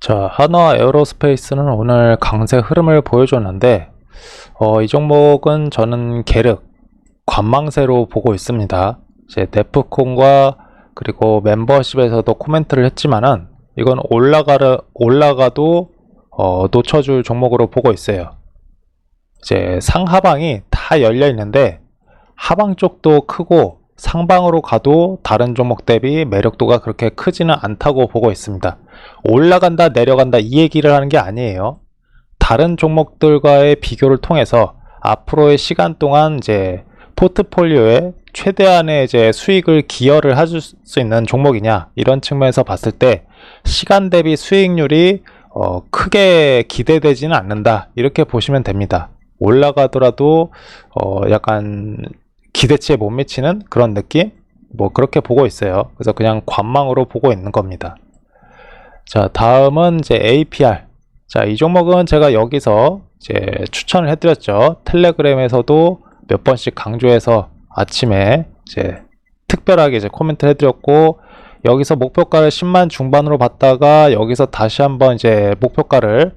자, 한화 에어로스페이스는 오늘 강세 흐름을 보여줬는데, 어, 이 종목은 저는 계륵, 관망세로 보고 있습니다. 이제 데프콘과 그리고 멤버십에서도 코멘트를 했지만은, 이건 올라가르, 올라가도, 어, 놓쳐줄 종목으로 보고 있어요. 이제 상하방이 다 열려 있는데, 하방 쪽도 크고, 상방으로 가도 다른 종목 대비 매력도가 그렇게 크지는 않다고 보고 있습니다. 올라간다 내려간다 이 얘기를 하는 게 아니에요. 다른 종목들과의 비교를 통해서 앞으로의 시간 동안 이제 포트폴리오에 최대한의 이제 수익을 기여를 해줄 수 있는 종목이냐 이런 측면에서 봤을 때 시간 대비 수익률이 어, 크게 기대되지는 않는다 이렇게 보시면 됩니다. 올라가더라도 어, 약간 기대치에 못 미치는 그런 느낌? 뭐 그렇게 보고 있어요. 그래서 그냥 관망으로 보고 있는 겁니다. 자, 다음은 이제 APR. 자, 이 종목은 제가 여기서 이제 추천을 해드렸죠. 텔레그램에서도 몇 번씩 강조해서 아침에 이제 특별하게 이제 코멘트를 해드렸고, 여기서 목표가를 10만 중반으로 봤다가 여기서 다시 한번 이제 목표가를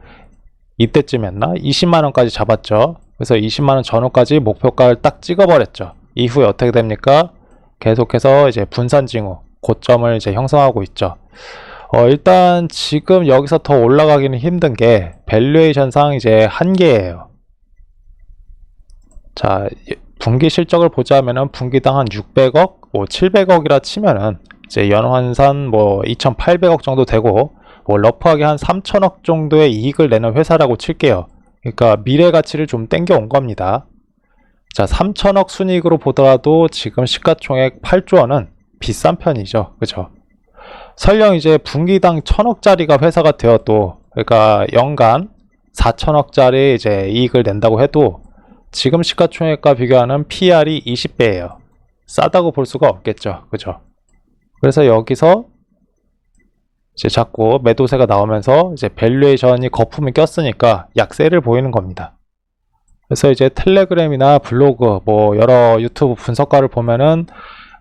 이때쯤이었나? 20만원까지 잡았죠. 그래서 20만원 전후까지 목표가를 딱 찍어버렸죠. 이후에 어떻게 됩니까? 계속해서 이제 분산 징후, 고점을 이제 형성하고 있죠. 어, 일단 지금 여기서 더 올라가기는 힘든 게 밸류에이션상 이제 한계예요. 자, 분기 실적을 보자면은 분기당 한 600억, 뭐 700억이라 치면은 이제 연환산 뭐 2,800억 정도 되고 뭐 러프하게 한 3천억 정도의 이익을 내는 회사라고 칠게요. 그러니까 미래 가치를 좀 땡겨 온 겁니다. 자, 3천억 순이익으로 보더라도 지금 시가총액 8조 원은 비싼 편이죠. 그죠? 설령 이제 분기당 천억짜리가 회사가 되어도 그러니까 연간 4천억짜리 이제 이익을 낸다고 해도 지금 시가총액과 비교하는 PR이 20배예요. 싸다고 볼 수가 없겠죠. 그죠? 그래서 여기서 이제 자꾸 매도세가 나오면서 이제 밸류에이션이 거품이 꼈으니까 약세를 보이는 겁니다. 그래서 이제 텔레그램이나 블로그 뭐 여러 유튜브 분석가를 보면은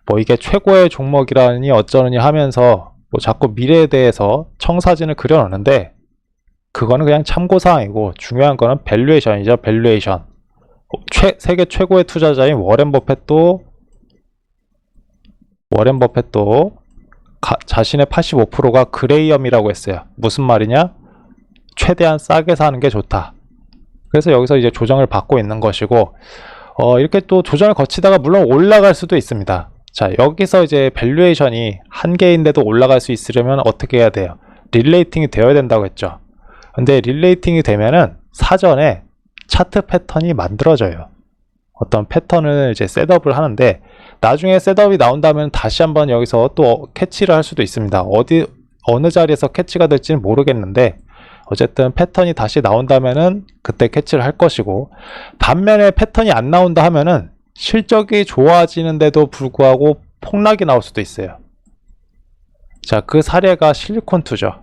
뭐 이게 최고의 종목이라니 어쩌느니 하면서 뭐 자꾸 미래에 대해서 청사진을 그려놓는데 그거는 그냥 참고사항이고 중요한 거는 밸류에이션이죠 밸류에이션. 최, 세계 최고의 투자자인 워렌 버펫도 워렌 버펫도 가, 자신의 85%가 그레이엄이라고 했어요. 무슨 말이냐? 최대한 싸게 사는 게 좋다 그래서 여기서 이제 조정을 받고 있는 것이고 어, 이렇게 또 조정을 거치다가 물론 올라갈 수도 있습니다 자, 여기서 이제 밸류에이션이 한계인데도 올라갈 수 있으려면 어떻게 해야 돼요? 릴레이팅이 되어야 된다고 했죠. 근데 릴레이팅이 되면은 사전에 차트 패턴이 만들어져요. 어떤 패턴을 이제 셋업을 하는데 나중에 셋업이 나온다면 다시 한번 여기서 또 캐치를 할 수도 있습니다. 어디 어느 자리에서 캐치가 될지는 모르겠는데 어쨌든 패턴이 다시 나온다면은 그때 캐치를 할 것이고 반면에 패턴이 안 나온다 하면은 실적이 좋아지는데도 불구하고 폭락이 나올 수도 있어요. 자, 그 사례가 실리콘2죠.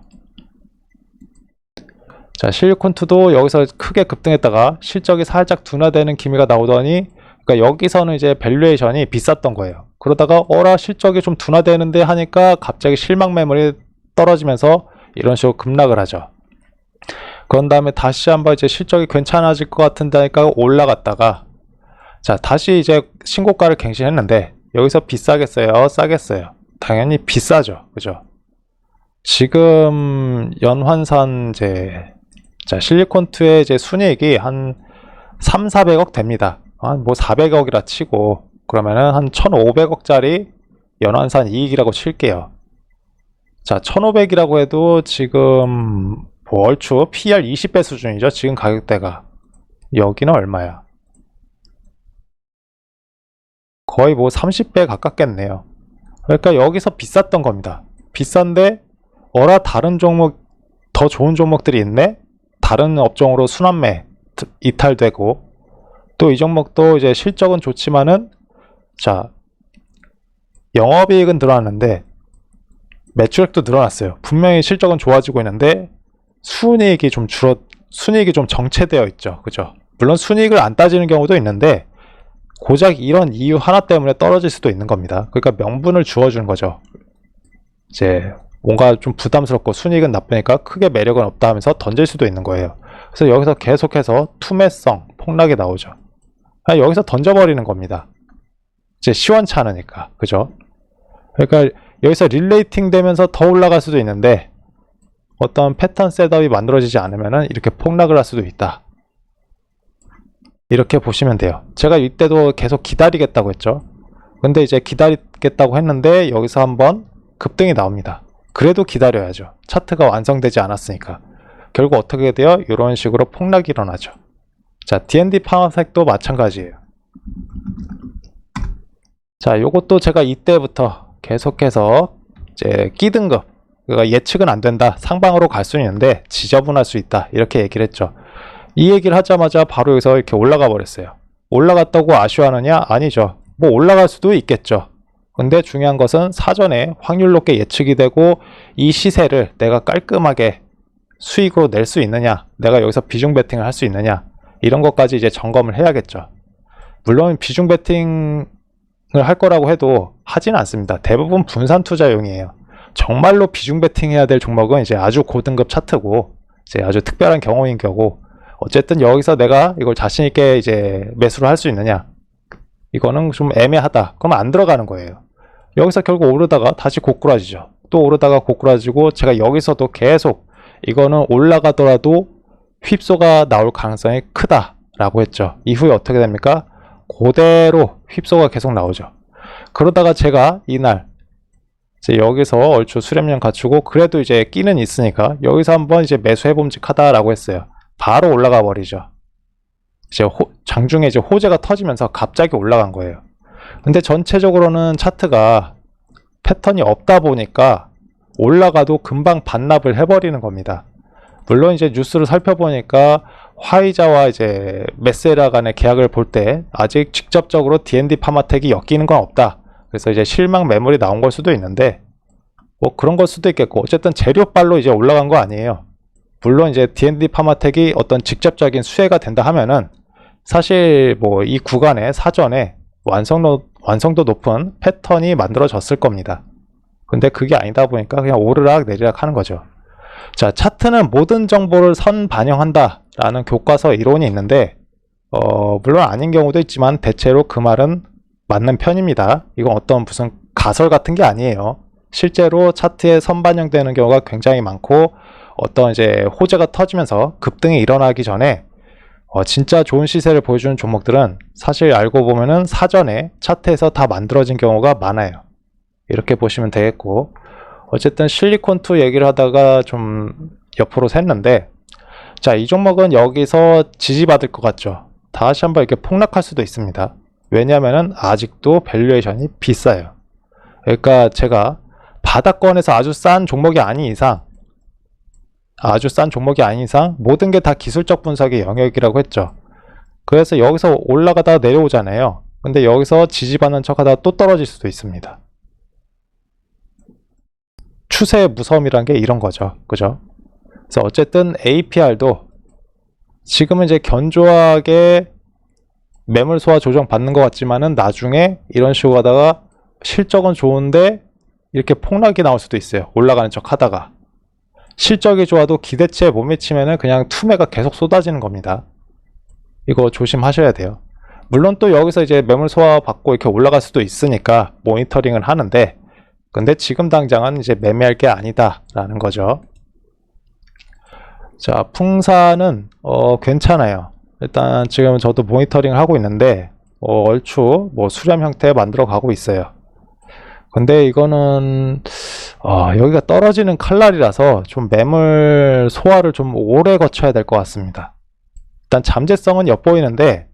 자, 실리콘2도 여기서 크게 급등했다가 실적이 살짝 둔화되는 기미가 나오더니 그러니까 여기서는 이제 밸류에이션이 비쌌던 거예요. 그러다가 어라 실적이 좀 둔화되는데 하니까 갑자기 실망 매물이 떨어지면서 이런 식으로 급락을 하죠. 그런 다음에 다시 한번 이제 실적이 괜찮아질 것 같은데 하니까 올라갔다가 자, 다시 이제 신고가를 갱신했는데 여기서 비싸겠어요? 싸겠어요? 당연히 비싸죠. 그죠? 지금 연환산 이제 자, 실리콘2의 이제 순이익이 한 3, 400억 됩니다. 한 뭐 400억이라 치고 그러면은 한 1,500억짜리 연환산 이익이라고 칠게요. 자, 1,500이라고 해도 지금 뭐 얼추 PR 20배 수준이죠. 지금 가격대가. 여기는 얼마야? 거의 뭐 30배 가깝겠네요. 그러니까 여기서 비쌌던 겁니다. 비싼데 어라 다른 종목 더 좋은 종목들이 있네? 다른 업종으로 순환매 이탈되고 또 이 종목도 이제 실적은 좋지만은 자 영업이익은 늘어났는데 매출액도 늘어났어요. 분명히 실적은 좋아지고 있는데 순이익이 좀 줄어 순이익이 좀 정체되어 있죠. 그죠? 물론 순이익을 안 따지는 경우도 있는데 고작 이런 이유 하나 때문에 떨어질 수도 있는 겁니다. 그러니까 명분을 주어주는 거죠. 이제 뭔가 좀 부담스럽고 순익은 나쁘니까 크게 매력은 없다 하면서 던질 수도 있는 거예요. 그래서 여기서 계속해서 투매성, 폭락이 나오죠. 여기서 던져버리는 겁니다. 이제 시원찮으니까. 그죠? 그러니까 여기서 릴레이팅 되면서 더 올라갈 수도 있는데 어떤 패턴 셋업이 만들어지지 않으면 이렇게 폭락을 할 수도 있다. 이렇게 보시면 돼요. 제가 이때도 계속 기다리겠다고 했죠. 근데 이제 기다리겠다고 했는데 여기서 한번 급등이 나옵니다. 그래도 기다려야죠. 차트가 완성되지 않았으니까. 결국 어떻게 돼요? 이런 식으로 폭락이 일어나죠. 자, D&D 파란색도 마찬가지예요. 자, 요것도 제가 이때부터 계속해서 이제 끼등급, 예측은 안 된다. 상방으로 갈 수는 있는데 지저분할 수 있다. 이렇게 얘기를 했죠. 이 얘기를 하자마자 바로 여기서 이렇게 올라가 버렸어요. 올라갔다고 아쉬워하느냐? 아니죠. 뭐 올라갈 수도 있겠죠. 근데 중요한 것은 사전에 확률 높게 예측이 되고 이 시세를 내가 깔끔하게 수익으로 낼 수 있느냐, 내가 여기서 비중 베팅을 할 수 있느냐, 이런 것까지 이제 점검을 해야겠죠. 물론 비중 베팅을 할 거라고 해도 하지는 않습니다. 대부분 분산 투자용이에요. 정말로 비중 베팅해야 될 종목은 이제 아주 고등급 차트고, 이제 아주 특별한 경우인 경우, 어쨌든 여기서 내가 이걸 자신 있게 이제 매수를 할 수 있느냐, 이거는 좀 애매하다. 그러면 안 들어가는 거예요. 여기서 결국 오르다가 다시 고꾸라지죠. 또 오르다가 고꾸라지고 제가 여기서도 계속 이거는 올라가더라도 휩소가 나올 가능성이 크다 라고 했죠. 이후에 어떻게 됩니까? 그대로 휩소가 계속 나오죠. 그러다가 제가 이날 이제 여기서 얼추 수렴량 갖추고 그래도 이제 끼는 있으니까 여기서 한번 이제 매수해봄직하다라고 했어요. 바로 올라가 버리죠. 이제 호- 장중에 이제 호재가 터지면서 갑자기 올라간 거예요. 근데 전체적으로는 차트가 패턴이 없다 보니까 올라가도 금방 반납을 해버리는 겁니다. 물론 이제 뉴스를 살펴보니까 화이자와 이제 메세라 간의 계약을 볼 때 아직 직접적으로 D&D 파마텍이 엮이는 건 없다. 그래서 이제 실망 매물이 나온 걸 수도 있는데 뭐 그런 걸 수도 있겠고 어쨌든 재료빨로 이제 올라간 거 아니에요. 물론 이제 D&D 파마텍이 어떤 직접적인 수혜가 된다 하면은 사실 뭐 이 구간에 사전에 완성도, 완성도 높은 패턴이 만들어졌을 겁니다. 근데 그게 아니다 보니까 그냥 오르락 내리락 하는 거죠. 자, 차트는 모든 정보를 선 반영한다 라는 교과서 이론이 있는데, 어, 물론 아닌 경우도 있지만 대체로 그 말은 맞는 편입니다. 이건 어떤 무슨 가설 같은 게 아니에요. 실제로 차트에 선 반영되는 경우가 굉장히 많고, 어떤 이제 호재가 터지면서 급등이 일어나기 전에 어, 진짜 좋은 시세를 보여주는 종목들은 사실 알고 보면은 사전에 차트에서 다 만들어진 경우가 많아요. 이렇게 보시면 되겠고, 어쨌든 실리콘2 얘기를 하다가 좀 옆으로 샜는데, 자, 이 종목은 여기서 지지받을 것 같죠? 다시 한번 이렇게 폭락할 수도 있습니다. 왜냐면은 아직도 밸류에이션이 비싸요. 그러니까 제가 바닥권에서 아주 싼 종목이 아닌 이상, 아주 싼 종목이 아닌 이상 모든 게 다 기술적 분석의 영역이라고 했죠. 그래서 여기서 올라가다 내려오잖아요. 근데 여기서 지지받는 척하다 또 떨어질 수도 있습니다. 추세의 무서움이란 게 이런 거죠. 그죠? 그래서 어쨌든 APR도 지금은 이제 견조하게 매물 소화 조정 받는 것 같지만은 나중에 이런 식으로 하다가 실적은 좋은데 이렇게 폭락이 나올 수도 있어요. 올라가는 척 하다가. 실적이 좋아도 기대치에 못 미치면은 그냥 투매가 계속 쏟아지는 겁니다. 이거 조심하셔야 돼요. 물론 또 여기서 이제 매물 소화 받고 이렇게 올라갈 수도 있으니까 모니터링을 하는데 근데 지금 당장은 이제 매매할 게 아니다라는 거죠. 자, 풍사는 어, 괜찮아요. 일단 지금 저도 모니터링을 하고 있는데 어, 얼추 뭐 수렴 형태 만들어 가고 있어요. 근데 이거는 어, 여기가 떨어지는 칼날이라서 좀 매물 소화를 좀 오래 거쳐야 될 것 같습니다. 일단 잠재성은 엿보이는데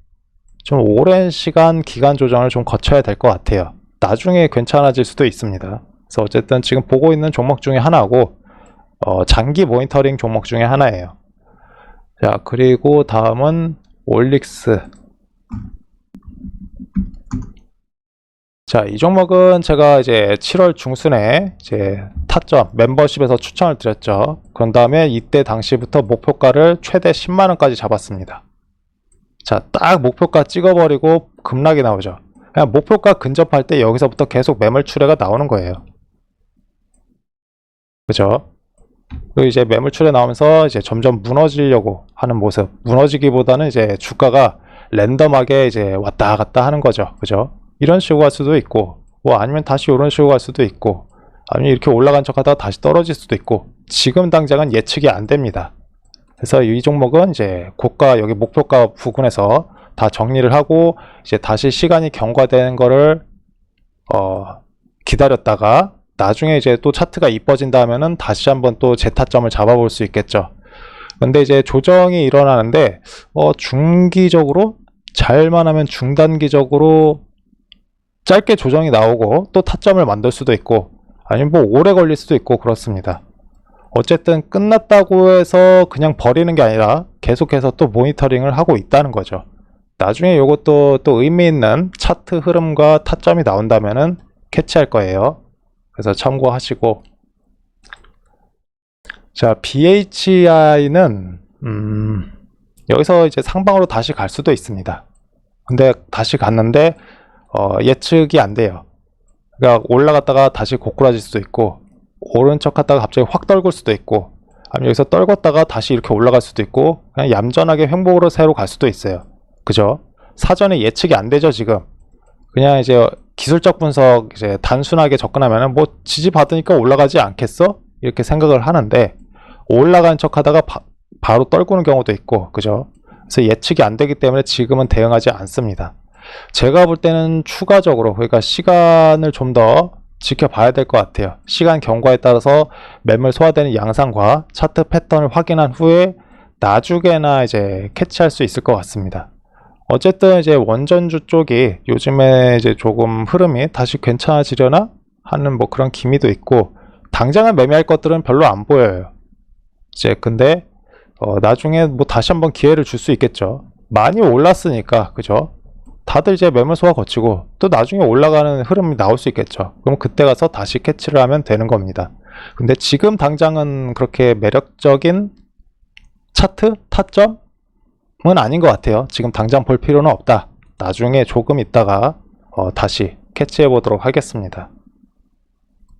좀 오랜 시간 기간 조정을 좀 거쳐야 될 것 같아요. 나중에 괜찮아질 수도 있습니다. 그래서 어쨌든 지금 보고 있는 종목 중에 하나고 어, 장기 모니터링 종목 중에 하나예요. 자 그리고 다음은 올릭스 자, 이 종목은 제가 이제 7월 중순에 이제 타점 멤버십에서 추천을 드렸죠. 그런 다음에 이때 당시부터 목표가를 최대 10만 원까지 잡았습니다. 자, 딱 목표가 찍어버리고 급락이 나오죠. 그냥 목표가 근접할 때 여기서부터 계속 매물 추례가 나오는 거예요. 그죠? 그리고 이제 매물출에 나오면서 이제 점점 무너지려고 하는 모습. 무너지기보다는 이제 주가가 랜덤하게 이제 왔다 갔다 하는 거죠. 그죠? 이런 식으로 갈 수도 있고, 뭐 아니면 다시 이런 식으로 갈 수도 있고, 아니면 이렇게 올라간 척 하다가 다시 떨어질 수도 있고, 지금 당장은 예측이 안 됩니다. 그래서 이 종목은 이제 고가, 여기 목표가 부근에서 다 정리를 하고, 이제 다시 시간이 경과되는 거를, 어, 기다렸다가, 나중에 이제 또 차트가 이뻐진다 하면은 다시 한번 또 재타점을 잡아볼 수 있겠죠. 근데 이제 조정이 일어나는데, 어, 중기적으로, 잘만 하면 중단기적으로 짧게 조정이 나오고 또 타점을 만들 수도 있고, 아니면 뭐 오래 걸릴 수도 있고 그렇습니다. 어쨌든 끝났다고 해서 그냥 버리는 게 아니라 계속해서 또 모니터링을 하고 있다는 거죠. 나중에 이것도 또 의미 있는 차트 흐름과 타점이 나온다면은 캐치할 거예요. 그래서 참고하시고. 자, BHI는, 음, 여기서 이제 상방으로 다시 갈 수도 있습니다. 근데 다시 갔는데, 어, 예측이 안 돼요. 그러니까 올라갔다가 다시 고꾸라질 수도 있고, 오른 척 하다가 갑자기 확 떨굴 수도 있고, 아니면 여기서 떨궜다가 다시 이렇게 올라갈 수도 있고, 그냥 얌전하게 횡복으로 새로 갈 수도 있어요. 그죠? 사전에 예측이 안 되죠, 지금. 그냥 이제 기술적 분석 이제 단순하게 접근하면은 뭐 지지 받으니까 올라가지 않겠어? 이렇게 생각을 하는데 올라간 척 하다가 바, 바로 떨구는 경우도 있고 그죠? 그래서 예측이 안 되기 때문에 지금은 대응하지 않습니다. 제가 볼 때는 추가적으로 그러니까 시간을 좀 더 지켜봐야 될 것 같아요. 시간 경과에 따라서 매물 소화되는 양상과 차트 패턴을 확인한 후에 나중에나 이제 캐치할 수 있을 것 같습니다. 어쨌든 이제 원전주 쪽이 요즘에 이제 조금 흐름이 다시 괜찮아지려나 하는 뭐 그런 기미도 있고 당장은 매매할 것들은 별로 안 보여요. 이제 근데 어 나중에 뭐 다시 한번 기회를 줄 수 있겠죠. 많이 올랐으니까 그죠? 다들 이제 매물 소화 거치고 또 나중에 올라가는 흐름이 나올 수 있겠죠. 그럼 그때 가서 다시 캐치를 하면 되는 겁니다. 근데 지금 당장은 그렇게 매력적인 차트 타점 은 아닌 것 같아요. 지금 당장 볼 필요는 없다. 나중에 조금 있다가 어, 다시 캐치해 보도록 하겠습니다.